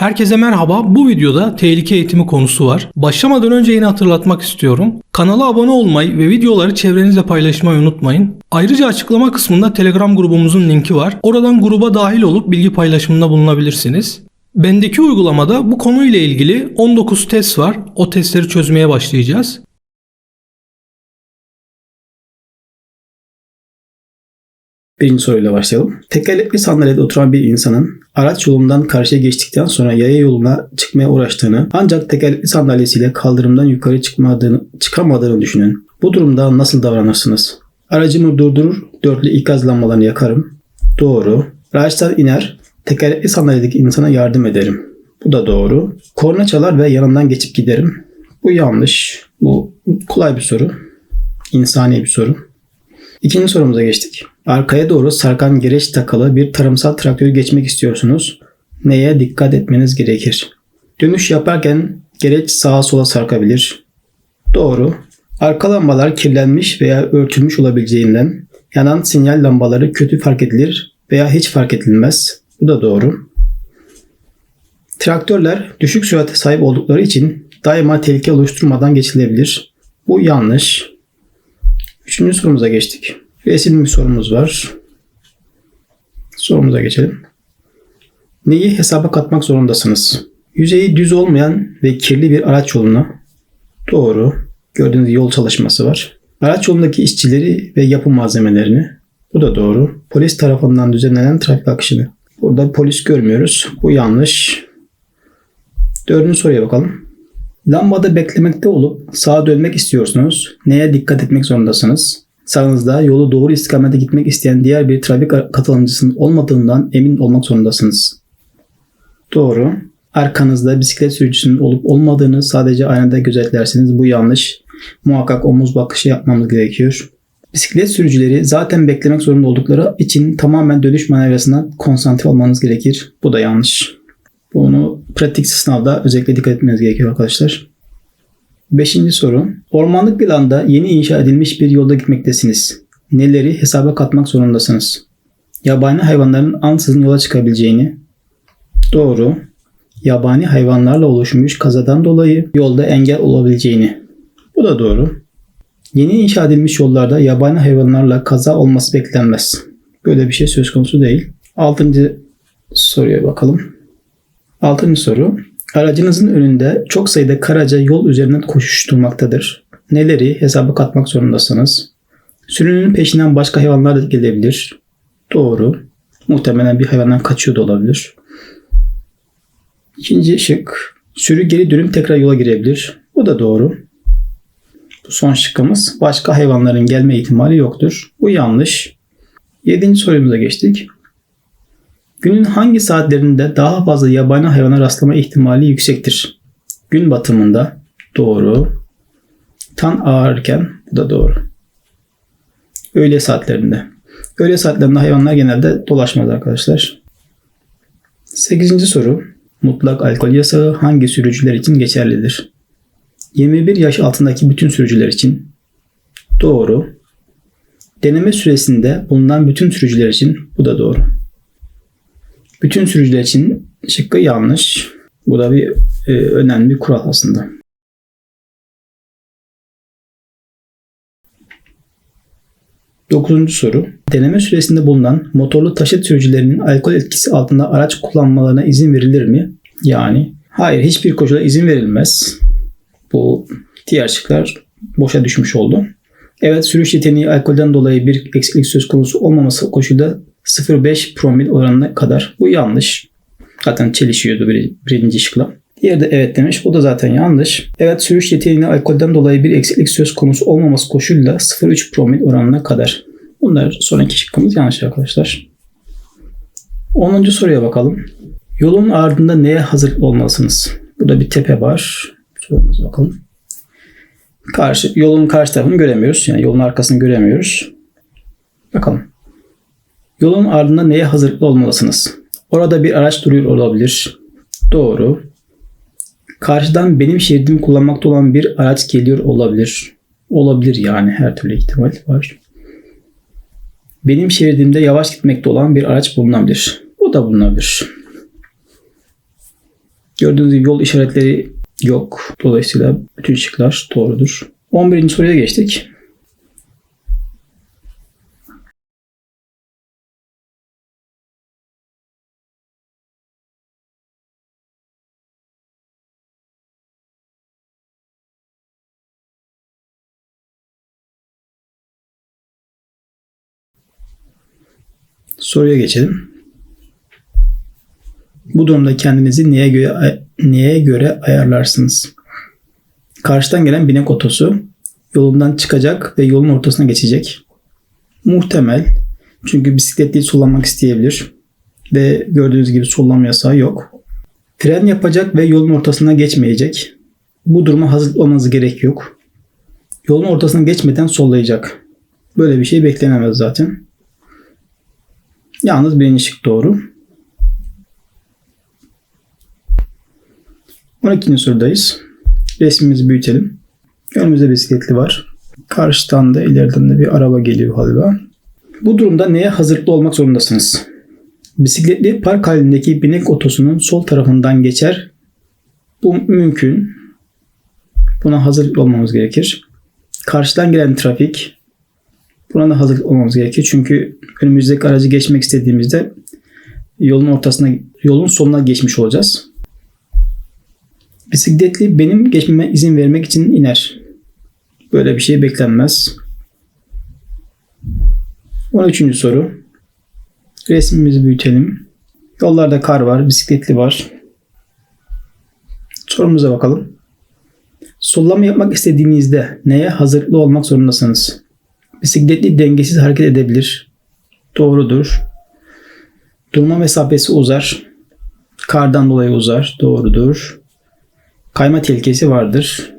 Herkese merhaba. Bu videoda tehlike eğitimi konusu var. Başlamadan önce yine hatırlatmak istiyorum. Kanala abone olmayı ve videoları çevrenizle paylaşmayı unutmayın. Ayrıca açıklama kısmında Telegram grubumuzun linki var. Oradan gruba dahil olup bilgi paylaşımında bulunabilirsiniz. Bendeki uygulamada bu konuyla ilgili 19 test var. O testleri çözmeye başlayacağız. Birinci soruyla başlayalım. Tekerlekli sandalyede oturan bir insanın araç yolundan karşıya geçtikten sonra yaya yoluna çıkmaya uğraştığını ancak tekerlekli sandalyesiyle kaldırımdan yukarı çıkmadığını, çıkamadığını düşünün. Bu durumda nasıl davranırsınız? Aracımı durdurur, dörtlü ikaz lambalarını yakarım. Doğru. Araçtan iner, tekerlekli sandalyedeki insana yardım ederim. Bu da doğru. Korna çalar ve yanından geçip giderim. Bu yanlış. Bu kolay bir soru. İnsani bir soru. İkinci sorumuza geçtik. Arkaya doğru sarkan gereç takalı bir tarımsal traktörü geçmek istiyorsunuz. Neye dikkat etmeniz gerekir? Dönüş yaparken gereç sağa sola sarkabilir. Doğru. Arka lambalar kirlenmiş veya örtülmüş olabileceğinden yanan sinyal lambaları kötü fark edilir veya hiç fark edilmez. Bu da doğru. Traktörler düşük sürate sahip oldukları için daima tehlike oluşturmadan geçilebilir. Bu yanlış. Üçüncü sorumuza geçtik. Resim bir sorumuz var. Sorumuza geçelim. Neyi hesaba katmak zorundasınız? Yüzeyi düz olmayan ve kirli bir araç yoluna. Doğru. Gördüğünüz yol çalışması var. Araç yolundaki işçileri ve yapı malzemelerini. Bu da doğru. Polis tarafından düzenlenen trafik akışını. Burada polis görmüyoruz. Bu yanlış. Dördüncü soruya bakalım. Lambada beklemekte olup sağa dönmek istiyorsunuz. Neye dikkat etmek zorundasınız? Sağınızda yolu doğru istikamete gitmek isteyen diğer bir trafik katılımcısının olmadığından emin olmak zorundasınız. Doğru. Arkanızda bisiklet sürücüsünün olup olmadığını sadece aynada gözetlersiniz. Bu yanlış. Muhakkak omuz bakışı yapmamız gerekiyor. Bisiklet sürücüleri zaten beklemek zorunda oldukları için tamamen dönüş manevrasına konsantre olmanız gerekir. Bu da yanlış. Bunu pratik sınavda özellikle dikkat etmeniz gerekiyor arkadaşlar. Beşinci soru. Ormanlık bir alanda yeni inşa edilmiş bir yolda gitmektesiniz. Neleri hesaba katmak zorundasınız? Yabani hayvanların ansızın yola çıkabileceğini. Doğru. Yabani hayvanlarla oluşmuş kazadan dolayı yolda engel olabileceğini. Bu da doğru. Yeni inşa edilmiş yollarda yabani hayvanlarla kaza olması beklenmez. Böyle bir şey söz konusu değil. Altıncı soruya bakalım. Altıncı soru. Aracınızın önünde çok sayıda karaca yol üzerinden koşuşturmaktadır. Neleri hesaba katmak zorundasınız? Sürünün peşinden başka hayvanlar da gelebilir. Doğru. Muhtemelen bir hayvandan kaçıyor da olabilir. İkinci şık. Sürü geri dönüp tekrar yola girebilir. Bu da doğru. Bu son şıkkımız. Başka hayvanların gelme ihtimali yoktur. Bu yanlış. Yedinci sorumuza geçtik. Günün hangi saatlerinde daha fazla yabani hayvana rastlama ihtimali yüksektir? Gün batımında doğru. Tan ağarken bu da doğru. Öğle saatlerinde. Öğle saatlerinde hayvanlar genelde dolaşmaz arkadaşlar. 8. soru. Mutlak alkol yasağı hangi sürücüler için geçerlidir? 21 yaş altındaki bütün sürücüler için. Doğru. Deneme süresinde bulunan bütün sürücüler için bu da doğru. Bütün sürücüler için şıkkı yanlış. Bu da bir e, önemli bir kural aslında. Dokuzuncu soru. Deneme süresinde bulunan motorlu taşıt sürücülerinin alkol etkisi altında araç kullanmalarına izin verilir mi? Yani hayır hiçbir koşulda izin verilmez. Bu diğer şıklar boşa düşmüş oldu. Evet sürüş yeteneği alkolden dolayı bir eksiklik söz konusu olmaması koşulda 0.5 promil oranına kadar. Bu yanlış. Zaten çelişiyordu bir, birinci şıkla. Diğeri de evet demiş. Bu da zaten yanlış. Evet sürüş yeteneğine alkolden dolayı bir eksiklik söz konusu olmaması koşuluyla 0.3 promil oranına kadar. Bunlar sonraki şıkkımız yanlış arkadaşlar. 10. soruya bakalım. Yolun ardında neye hazırlıklı olmalısınız? Burada bir tepe var. Sorumuza bakalım. Karşı, yolun karşı tarafını göremiyoruz. Yani yolun arkasını göremiyoruz. Bakalım. Yolun ardında neye hazırlıklı olmalısınız? Orada bir araç duruyor olabilir. Doğru. Karşıdan benim şeridimi kullanmakta olan bir araç geliyor olabilir. Olabilir yani her türlü ihtimal var. Benim şeridimde yavaş gitmekte olan bir araç bulunabilir. Bu da bulunabilir. Gördüğünüz gibi yol işaretleri yok. Dolayısıyla bütün şıklar doğrudur. 11. soruya geçtik. Soruya geçelim. Bu durumda kendinizi neye göre neye göre ayarlarsınız? Karşıdan gelen binek otosu yolundan çıkacak ve yolun ortasına geçecek. Muhtemel. Çünkü bisikletli sollanmak isteyebilir. Ve gördüğünüz gibi sollama yasağı yok. Fren yapacak ve yolun ortasına geçmeyecek. Bu duruma hazır olmanız gerek yok. Yolun ortasına geçmeden sollayacak. Böyle bir şey beklenemez zaten. Yalnız birinci şık doğru. 12. sorudayız. Resmimizi büyütelim. Önümüzde bisikletli var. Karşıdan da ileriden de bir araba geliyor galiba. Bu durumda neye hazırlıklı olmak zorundasınız? Bisikletli park halindeki binek otosunun sol tarafından geçer. Bu mümkün. Buna hazır olmamız gerekir. Karşıdan gelen trafik. Buna da hazır olmamız gerekir. Çünkü önümüzdeki aracı geçmek istediğimizde yolun ortasına, yolun sonuna geçmiş olacağız. Bisikletli benim geçmeme izin vermek için iner. Böyle bir şey beklenmez. 13. soru. Resmimizi büyütelim. Yollarda kar var, bisikletli var. Sorumuza bakalım. Sollama yapmak istediğinizde neye hazırlıklı olmak zorundasınız? Bisikletli dengesiz hareket edebilir. Doğrudur. Durma mesafesi uzar. Kardan dolayı uzar. Doğrudur. Kayma tehlikesi vardır.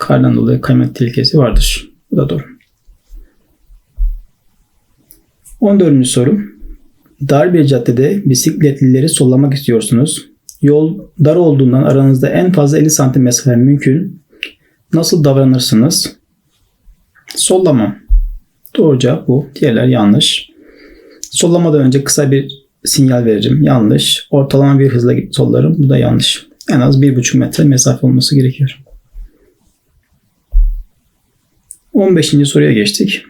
Kardan dolayı kayma tehlikesi vardır. Bu da doğru. 14. soru. Dar bir caddede bisikletlileri sollamak istiyorsunuz. Yol dar olduğundan aranızda en fazla 50 santim mesafe mümkün. Nasıl davranırsınız? Sollama. Doğru cevap bu. Diğerler yanlış. Sollamadan önce kısa bir sinyal veririm. Yanlış. Ortalama bir hızla sollarım. Bu da yanlış. En az 1,5 metre mesafe olması gerekiyor. 15. soruya geçtik.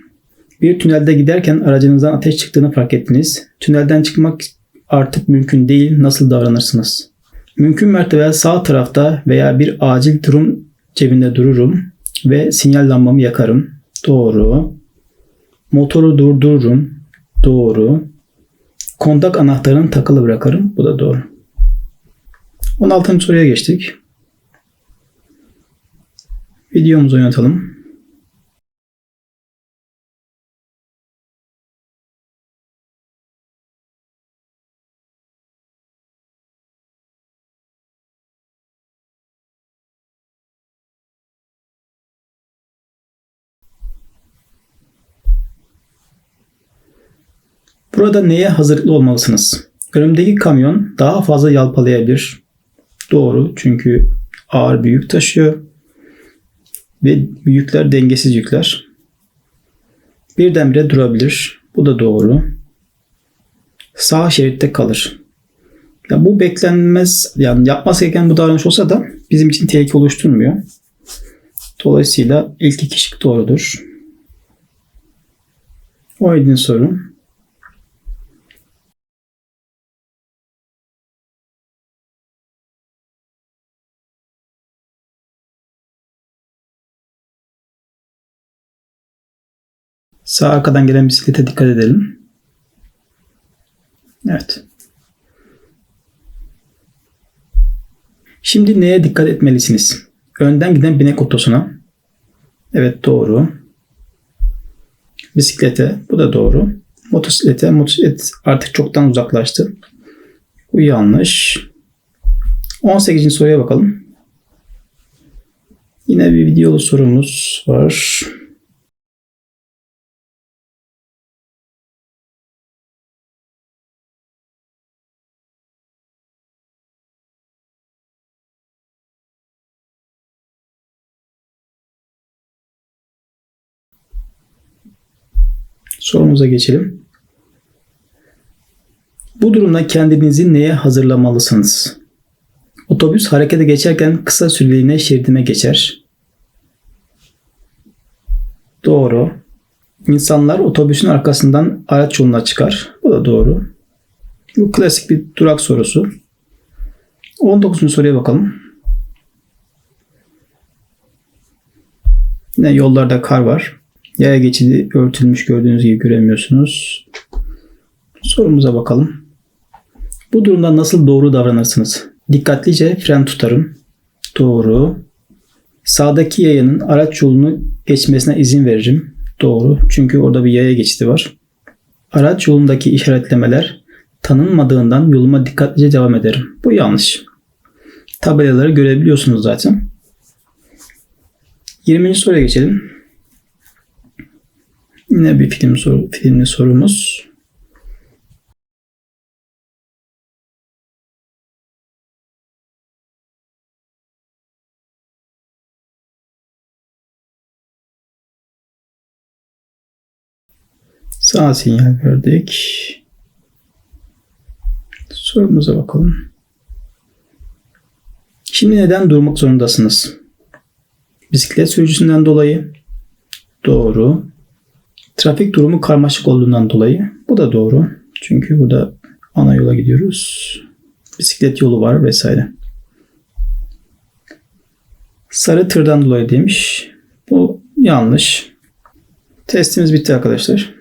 Bir tünelde giderken aracınızdan ateş çıktığını fark ettiniz. Tünelden çıkmak artık mümkün değil. Nasıl davranırsınız? Mümkün mertebe sağ tarafta veya bir acil durum cebinde dururum ve sinyal lambamı yakarım. Doğru. Motoru durdururum. Doğru. Kontak anahtarını takılı bırakırım. Bu da doğru. 16. soruya geçtik. Videomuzu oynatalım. Burada neye hazırlıklı olmalısınız? Önümdeki kamyon daha fazla yalpalayabilir. Doğru çünkü ağır bir yük taşıyor. Ve yükler dengesiz yükler. Birdenbire durabilir. Bu da doğru. Sağ şeritte kalır. Ya bu beklenmez yani yapması gereken bu davranış olsa da bizim için tehlike oluşturmuyor. Dolayısıyla ilk iki şık doğrudur. O soru. Sağ arkadan gelen bisiklete dikkat edelim. Evet. Şimdi neye dikkat etmelisiniz? Önden giden binek otosuna. Evet doğru. Bisiklete. Bu da doğru. Motosiklete. Motosiklet artık çoktan uzaklaştı. Bu yanlış. 18. soruya bakalım. Yine bir videolu sorumuz var. Sorumuza geçelim. Bu durumda kendinizi neye hazırlamalısınız? Otobüs harekete geçerken kısa süreliğine şeridime geçer. Doğru. İnsanlar otobüsün arkasından araç yoluna çıkar. Bu da doğru. Bu klasik bir durak sorusu. 19. soruya bakalım. Yine yollarda kar var. Yaya geçidi örtülmüş gördüğünüz gibi göremiyorsunuz. Sorumuza bakalım. Bu durumda nasıl doğru davranırsınız? Dikkatlice fren tutarım. Doğru. Sağdaki yayanın araç yolunu geçmesine izin veririm. Doğru. Çünkü orada bir yaya geçidi var. Araç yolundaki işaretlemeler tanınmadığından yoluma dikkatlice devam ederim. Bu yanlış. Tabelaları görebiliyorsunuz zaten. 20. soruya geçelim. Yine bir film soru, filmli sorumuz. Sağ sinyal verdik. Sorumuza bakalım. Şimdi neden durmak zorundasınız? Bisiklet sürücüsünden dolayı. Doğru. Trafik durumu karmaşık olduğundan dolayı. Bu da doğru. Çünkü burada ana yola gidiyoruz. Bisiklet yolu var vesaire. Sarı tırdan dolayı demiş. Bu yanlış. Testimiz bitti arkadaşlar.